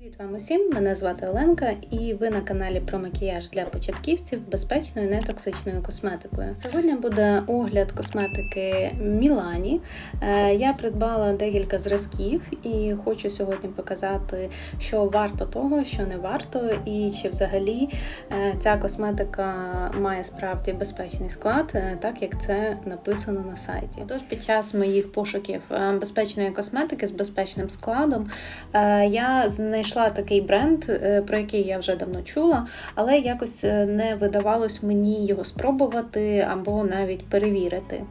Привіт вам усім! Мене звати Оленка, і ви на каналі про макіяж для початківців безпечною нетоксичною косметикою. Сьогодні буде огляд косметики Мілані. Е, Я придбала декілька зразків і хочу сьогодні показати, що варто того, що не варто, і чи взагалі е, ця косметика має справді безпечний склад, е, так як це написано на сайті. Тож під час моїх пошуків безпечної косметики з безпечним складом я знайшла такий бренд, е, про який я вже давно чула, але якось е, не видавалось мені його спробувати або навіть перевірити.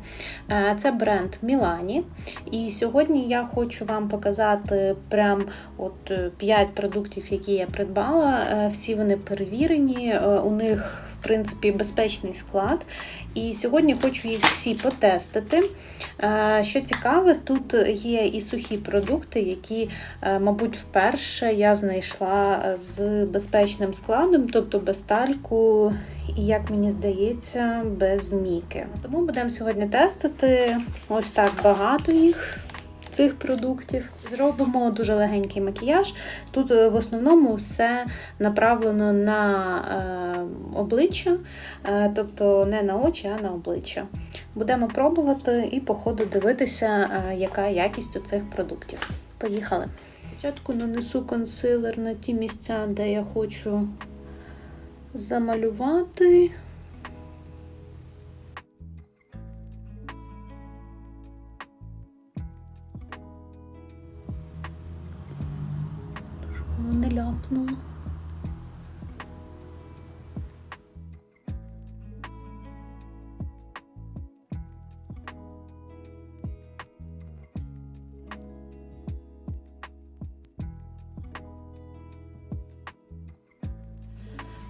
Е, Це бренд Мілані. І сьогодні я хочу вам показати прям от 5 продуктів, які я придбала. Всі вони перевірені, у них принципі безпечний склад. І сьогодні хочу їх всі потестити. Е, Що цікаве, тут є і сухі продукти, які, е, мабуть, вперше я знайшла е, з безпечним складом, тобто без тальку, і, як мені здається, без міки. Тому будемо сьогодні тестити ось так багато їх. Цих продуктів зробимо дуже легенький макіяж. Тут е, в основному все направлено на е, обличчя, е, тобто не на очі, а на обличчя. Будемо пробувати і по ходу дивитися, яка якість у цих продуктів. Поїхали. Спочатку нанесу консилер на ті місця, де я хочу замалювати. Воно.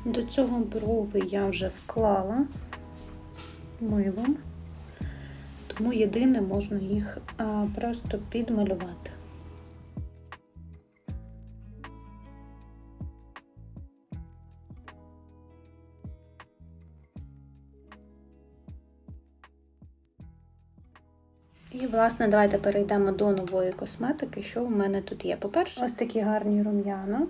До цього брови я вже вклала милом, тому єдине можна їх просто підмалювати. Власне, давайте перейдемо до нової косметики. Що в мене тут є? По-перше, ось такі гарні рум'яна.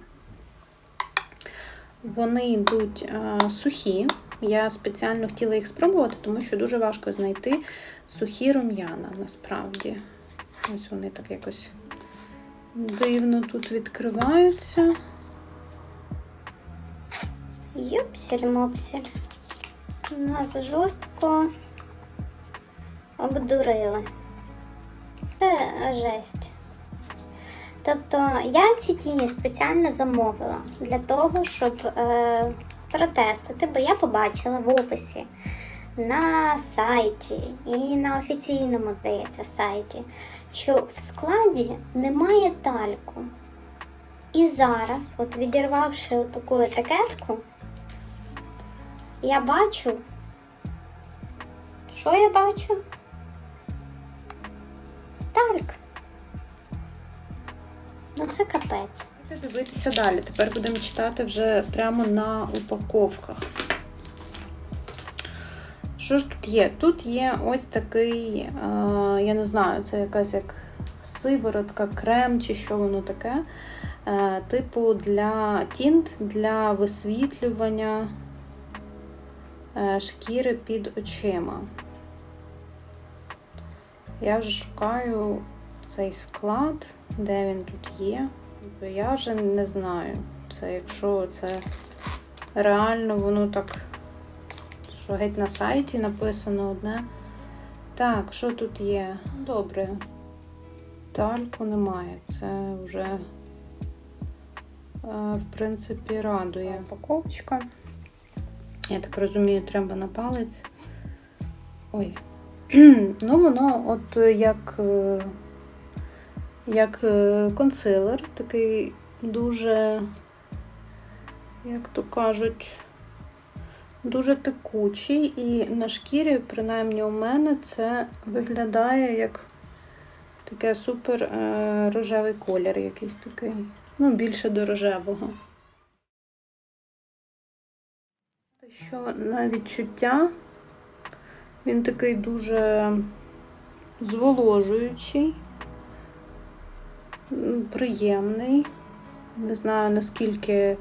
Вони йдуть а, сухі. Я спеціально хотіла їх спробувати, тому що дуже важко знайти сухі рум'яна насправді. Ось вони так якось дивно тут відкриваються. Юпсель-мопсель. Нас жорстко обдурили. Це жесть. Тобто я ці тіні спеціально замовила для того, щоб е, протестити, бо я побачила в описі на сайті і на офіційному, здається, сайті, що в складі немає тальку. І зараз, от відірвавши таку етикетку, я бачу. Що я бачу? Тальк. Ну це капець. Давайте дивитися далі. Тепер будемо читати вже прямо на упаковках. Що ж тут є? Тут є ось такий, е, я не знаю, це якась як сиворотка, крем чи що воно таке. Е, типу для тінт для висвітлювання е, шкіри під очима. Я вже шукаю цей склад, де він тут є. Бо Я вже не знаю. Це якщо це реально воно так, що геть на сайті написано одне. Так, що тут є? Добре. Тальку немає. Це вже, е, в принципі, радує упаковочка. Я так розумію, треба на палець. Ой. Ну, воно от як, е, як е, консилер, такий дуже, як то кажуть, дуже текучий, і на шкірі, принаймні у мене, це виглядає як таке супер е, рожевий колір якийсь такий. Ну, більше до рожевого. Що на відчуття він такий дуже зволожуючий, приємний. Не знаю наскільки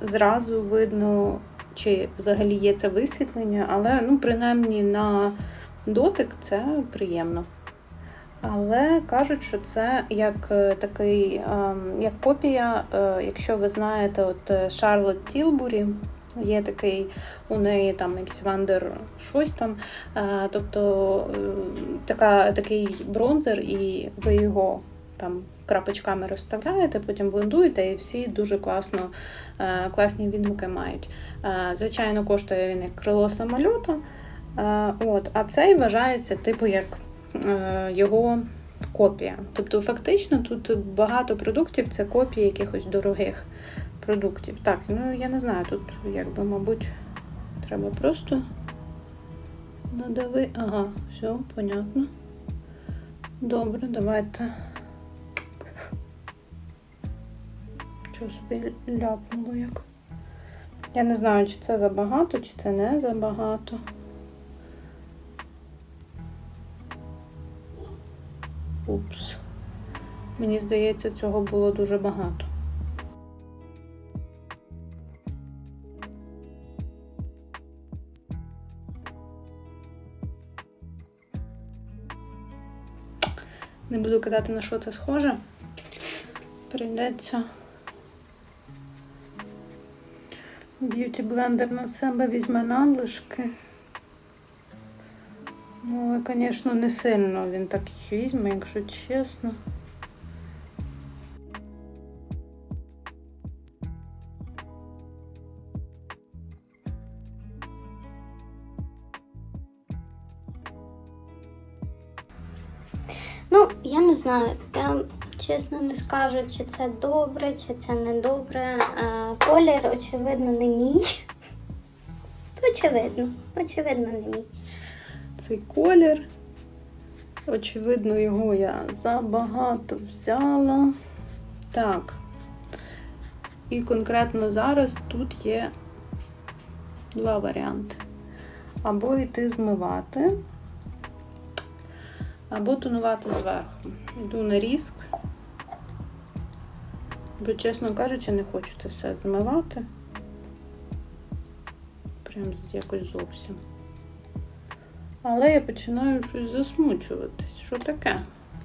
зразу видно, чи взагалі є це висвітлення, але ну, принаймні на дотик це приємно. Але кажуть, що це як е, такий, як копія, е, якщо ви знаєте, от е, Шарлот Тілбурі, є такий у неї там якийсь вандер щось там. Е, Тобто е, така, такий бронзер, і ви його там крапочками розставляєте, потім блендуєте, і всі дуже класно, е, класні відгуки мають. Е, Звичайно, коштує він як крило самольота. Е, От, а цей вважається, типу, як його копія. Тобто, фактично, тут багато продуктів це копії якихось дорогих продуктів. Так, ну я не знаю, тут якби, мабуть, треба просто надави. Ага, все, понятно. Добре, давайте. Що собі ляпнуло як? Я не знаю, чи це забагато, чи це не забагато. Упс. Мені здається, цього було дуже багато. Не буду казати, на що це схоже. Прийдеться. Б'юті блендер на себе візьме надлишки. Ну, звісно, не сильно він так їх візьме, якщо чесно. Знаю. Я чесно не скажу, чи це добре, чи це не добре. Е, Колір, очевидно, не мій. Очевидно, очевидно, не мій. Цей колір. Очевидно, його я забагато взяла. Так. І конкретно зараз тут є два варіанти. Або йти змивати, або тонувати зверху. Йду на різк. Бо, чесно кажучи, не хочу це все змивати. Прям якось зовсім. Але я починаю щось засмучуватись. Що таке?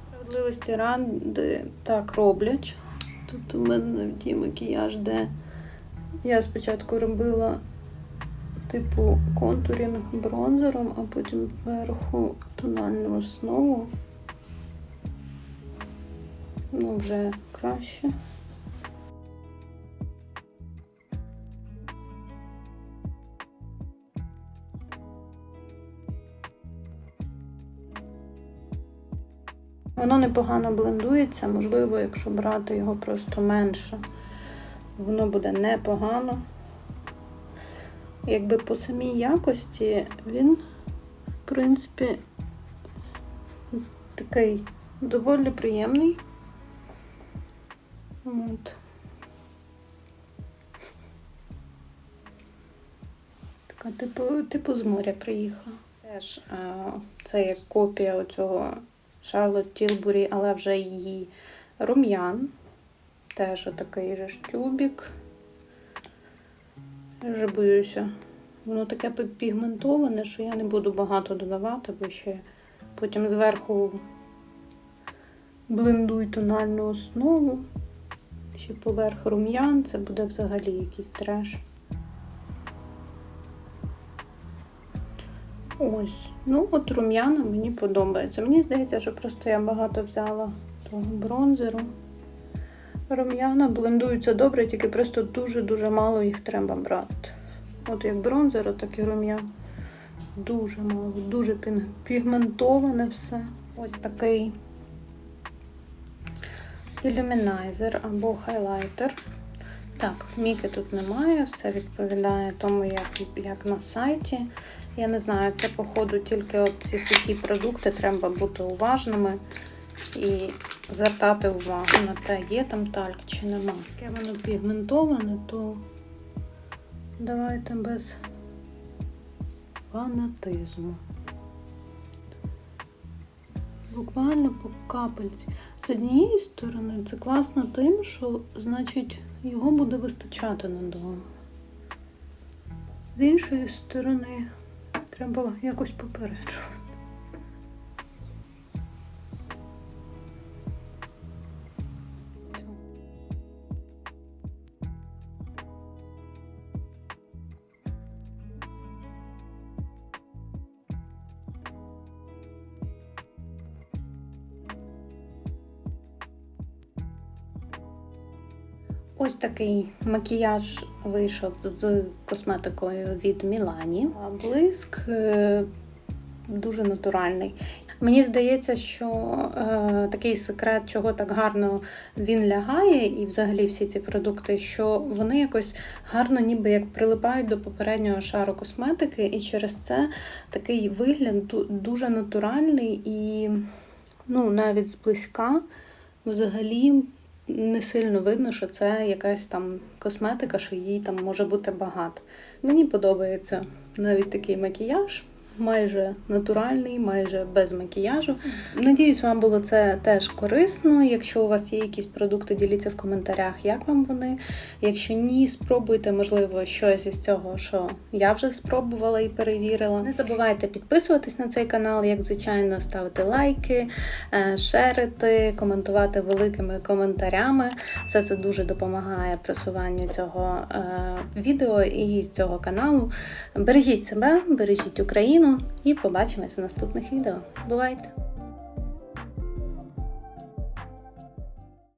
Справедливості ради так роблять. Тут у мене ті макіяж, де я спочатку робила типу контурінг бронзером, а потім зверху тональну основу. Ну, вже краще. Воно непогано блендується, можливо, якщо брати його просто менше, воно буде непогано. Якби по самій якості він, в принципі, такий доволі приємний. От. Така, типу, типу з моря приїхала. Теж а, це як копія оцього Шарлот Тілбурі, але вже її рум'ян. Теж отакий же ж тюбік. Я вже боюся. Воно таке пігментоване, що я не буду багато додавати, бо ще потім зверху блендуй тональну основу. Ще поверх рум'ян, це буде взагалі якийсь треш. Ось, ну от рум'яна мені подобається. Мені здається, що просто я багато взяла того бронзеру. Рум'яна блендуються добре, тільки просто дуже-дуже мало їх треба брати. От як бронзера, так і рум'ян. Дуже мало, дуже пігментоване все. Ось такий ілюмінайзер або хайлайтер. Так, міки тут немає, все відповідає тому, як, як на сайті. Я не знаю, це, походу, тільки от ці сухі продукти, треба бути уважними і звертати увагу на те, є там тальк чи нема. Яке воно пігментоване, то давайте без фанатизму. Буквально по капельці. З однієї сторони це класно тим, що значить його буде вистачати надовго. З іншої сторони, треба якось попереджувати. Ось такий макіяж вийшов з косметикою від Мілані. Блиск е, дуже натуральний. Мені здається, що е, такий секрет, чого так гарно він лягає, і взагалі всі ці продукти, що вони якось гарно ніби як прилипають до попереднього шару косметики, і через це такий вигляд дуже натуральний і ну, навіть зблизька взагалі не сильно видно, що це якась там косметика, що її там може бути багато. Мені подобається навіть такий макіяж. Майже натуральний, майже без макіяжу. Надіюсь, вам було це теж корисно. Якщо у вас є якісь продукти, діліться в коментарях, як вам вони. Якщо ні, спробуйте, можливо, щось із цього, що я вже спробувала і перевірила. Не забувайте підписуватись на цей канал, як звичайно, ставити лайки, е, шерити, коментувати великими коментарями. Все це дуже допомагає просуванню цього е, відео і цього каналу. Бережіть себе, бережіть Україну і побачимось в наступних відео. Бувайте!